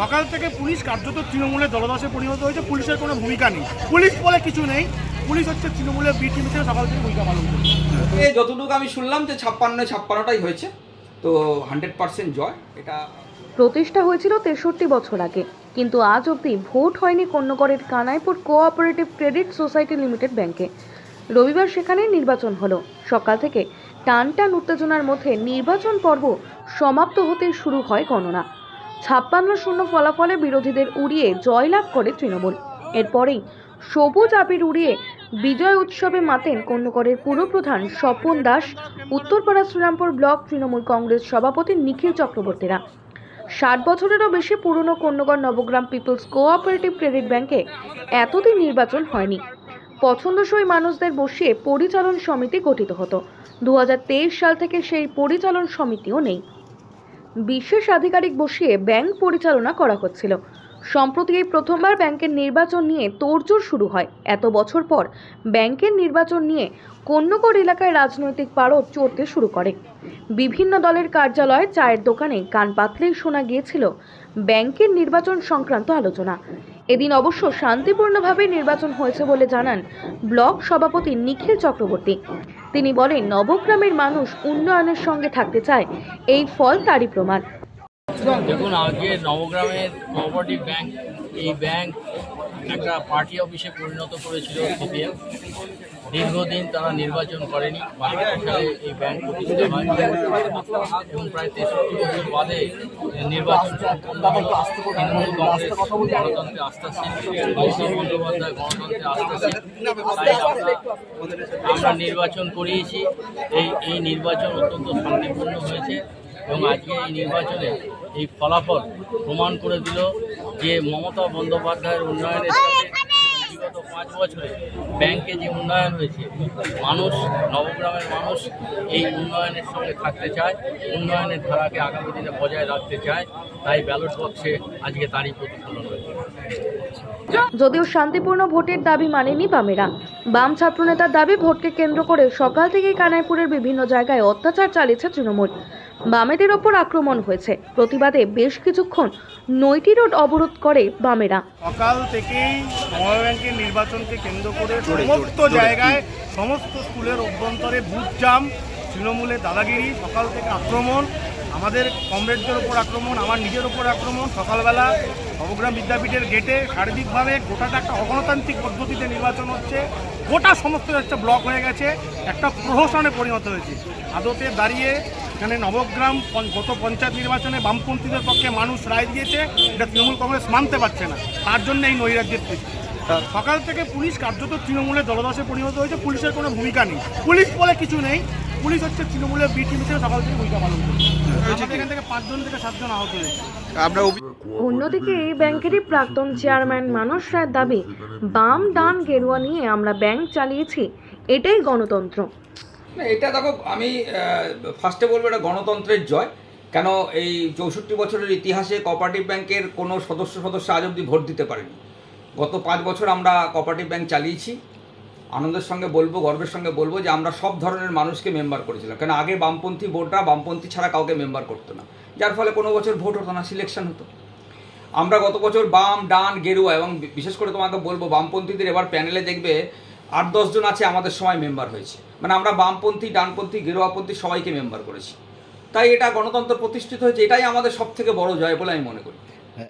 সকাল থেকে পুলিশ কার্যত তৃণমূলের দলদাসে পরিণত হয়েছে। পুলিশের কোনো ভূমিকা নেই। পুলিশ বলে কিছু নেই। পুলিশ হচ্ছে তৃণমূলের বি টিম হিসেবে সকাল থেকে ভূমিকা পালন করছে। এ যতটুকু আমি শুনলাম যে ছাপ্পান্ন ছাপ্পান্নটাই হয়েছে। তো হান্ড্রেড পার্সেন্ট জয়। এটা প্রতিষ্ঠা হয়েছিল তেষট্টি বছর আগে। কিন্তু আজ অবধি ভোট হয়নি কন্যগড়ের Kanaipur cooperative credit society limited ব্যাংকে রবিবার সেখানে নির্বাচন হলো। সকাল থেকে টান টান উত্তেজনার মধ্যে নির্বাচন পর্ব সমাপ্ত হতে শুরু হয় গণনা। ছাপ্পান্ন শূন্য ফলাফলে বিরোধীদের উড়িয়ে জয়লাভ করে তৃণমূল। এরপরেই সবুজ আবির উড়িয়ে বিজয় উৎসবে মাতেন কন্যগড়ের পুরপ্রধান স্বপন দাস, উত্তরপাড়া শ্রীরামপুর ব্লক তৃণমূল কংগ্রেস সভাপতি নিখিল চক্রবর্তীরা। ষাট বছরেরও বেশি পুরনো Konnagar Nabagram peoples cooperative credit ব্যাংকে এতদিন নির্বাচন হয়নি। পছন্দসই মানুষদের বসিয়ে পরিচালন সমিতি গঠিত হতো। দু হাজার তেইশ সাল থেকে সেই পরিচালন সমিতিও নেই। বিশেষ আধিকারিক বসিয়ে ব্যাংক পরিচালনা করা হচ্ছিল। সম্প্রতি এই প্রথমবার ব্যাংকের নির্বাচন নিয়ে তোড়জোড় শুরু হয়। এত বছর পর ব্যাংকের নির্বাচন নিয়ে কন্যগড় এলাকায় রাজনৈতিক পারদ চড়তে শুরু করে। বিভিন্ন দলের কার্যালয়ে চায়ের দোকানে কান পাতলেই শোনা গিয়েছিল ব্যাংকের নির্বাচন সংক্রান্ত আলোচনা। এদিন অবশ্য শান্তিপূর্ণভাবে নির্বাচন হয়েছে বলে জানান ব্লক সভাপতি নিখিল চক্রবর্তী। তিনি বলেন, নবগ্রামের মানুষ উন্নয়নের সঙ্গে থাকতে চায়, এই ফল তারই প্রমাণ। দেখুন, আজকে নবগ্রামের কোঅপারেটিভ ব্যাংক এই ব্যাংক একটা পার্টি অফিসে পরিণত করেছিল সিপিএম দীর্ঘদিন তারা নির্বাচন করেনি বাহাত্তর সালে এই ব্যাংক প্রতিষ্ঠা হয়। এবং প্রায় তেষট্টি বছর বাদে নির্বাচন তৃণমূল কংগ্রেস, গণতন্ত্রে আস্থাশীল মমতা বন্দ্যোপাধ্যায় গণতন্ত্রে আস্থাশীল। তাই আমরা নির্বাচন করিয়েছি। এই এই নির্বাচন অত্যন্ত শান্তিপূর্ণ হয়েছে। এবং আজকে এই নির্বাচনে এই ফলাফল প্রমাণ করে দিল যে মমতা বন্দ্যোপাধ্যায়ের উন্নয়নের সাথে বিগত পাঁচ বছরে ব্যাংকে যে উন্নয়ন হয়েছে, মানুষ, নবগ্রামের মানুষ এই উন্নয়নের সঙ্গে থাকতে চায়, উন্নয়নের ধারাকে আগামী দিনে বজায় রাখতে চায়, তাই ব্যালট বক্সে আজকে তারই প্রতিফলন হয়েছে। যদিও শান্তিপূর্ণ ভোটের দাবি মানেনি বামেরা, বাম ছাত্রনেতার দাবি ভোটকে কেন্দ্র করে সকাল থেকেই কানাইপুরের বিভিন্ন জায়গায় অত্যাচার চালিয়েছে তৃণমূল। বামেদের ওপর আক্রমণ হয়েছে। প্রতিবাদে বেশ কিছুক্ষণ নৈটি রোড অবরোধ করে বামেরা। সকাল থেকেই সমবায় ব্যাংকের নির্বাচনকে কেন্দ্র করে সমস্ত জায়গায় সমস্ত স্কুলের অভ্যন্তরে বুথ জাম তৃণমূলের দাদাগিরি সকাল থেকে আক্রমণ আমাদের কমরেডদের ওপর আক্রমণ আমার নিজের ওপর আক্রমণ সকালবেলা নবগ্রাম বিদ্যাপীঠের গেটে শারীরিকভাবে গোটাটা একটা অগণতান্ত্রিক পদ্ধতিতে নির্বাচন হচ্ছে। গোটা সমস্ত একটা ব্লক হয়ে গেছে একটা প্রহসনে পরিণত হয়েছে। আদতে দাঁড়িয়ে এখানে নবগ্রাম পঞ্চ- গত পঞ্চায়েত নির্বাচনে বামপন্থীদের পক্ষে মানুষ রায় দিয়েছে এটা তৃণমূল কংগ্রেস মানতে পারছে না। তার জন্য এই নৈরাজ্যের সৃষ্টি। সকাল থেকে পুলিশ কার্যত তৃণমূলের দলদাসে পরিণত হয়েছে পুলিশের কোনো ভূমিকা নেই। পুলিশ বলে কিছু নেই পুলিশ হচ্ছে তৃণমূলের বি টিম হিসেবে সকাল থেকে ভূমিকা পালন করছে। এখান থেকে পাঁচজন থেকে সাতজন আহত হয়েছে। অন্যদিকে এই ব্যাংকেরই প্রাক্তন চেয়ারম্যান মানস রায়ের দাবি বাম ডান গেরুয়া নিয়ে আমরা ব্যাংক চালিয়েছি এটাই গণতন্ত্র। না, এটা দেখো আমি ফার্স্টে বলব এটা গণতন্ত্রের জয়। কেন এই চৌষট্টি বছরের ইতিহাসে কোঅপারেটিভ ব্যাংকের কোনো সদস্য সদস্য আজ অবধি ভোট দিতে পারেনি। গত পাঁচ বছর আমরা কোঅপারেটিভ ব্যাংক চালিয়েছি। আনন্দের সঙ্গে বলব গর্বের সঙ্গে বলব যে আমরা সব ধরনের মানুষকে মেম্বার করেছিলাম। কেন আগে বামপন্থী ভোটরা বামপন্থী ছাড়া কাউকে মেম্বার করতো না। যার ফলে কোনো বছর ভোট হতো না সিলেকশন হতো। আমরা গত বছর বাম ডান গেরুয়া এবং বিশেষ করে তোমাকে বলব বামপন্থীদের এবার প্যানেলে দেখবে আট দশজন আছে আমাদের সময় মেম্বার হয়েছে। মানে আমরা বামপন্থী, ডানপন্থী, গেরুয়াপন্থী সবাইকে মেম্বার করেছি। তাই এটা গণতন্ত্র প্রতিষ্ঠিত হয়েছে, এটাই আমাদের সব থেকে বড় জয় বলে আমি মনে করি।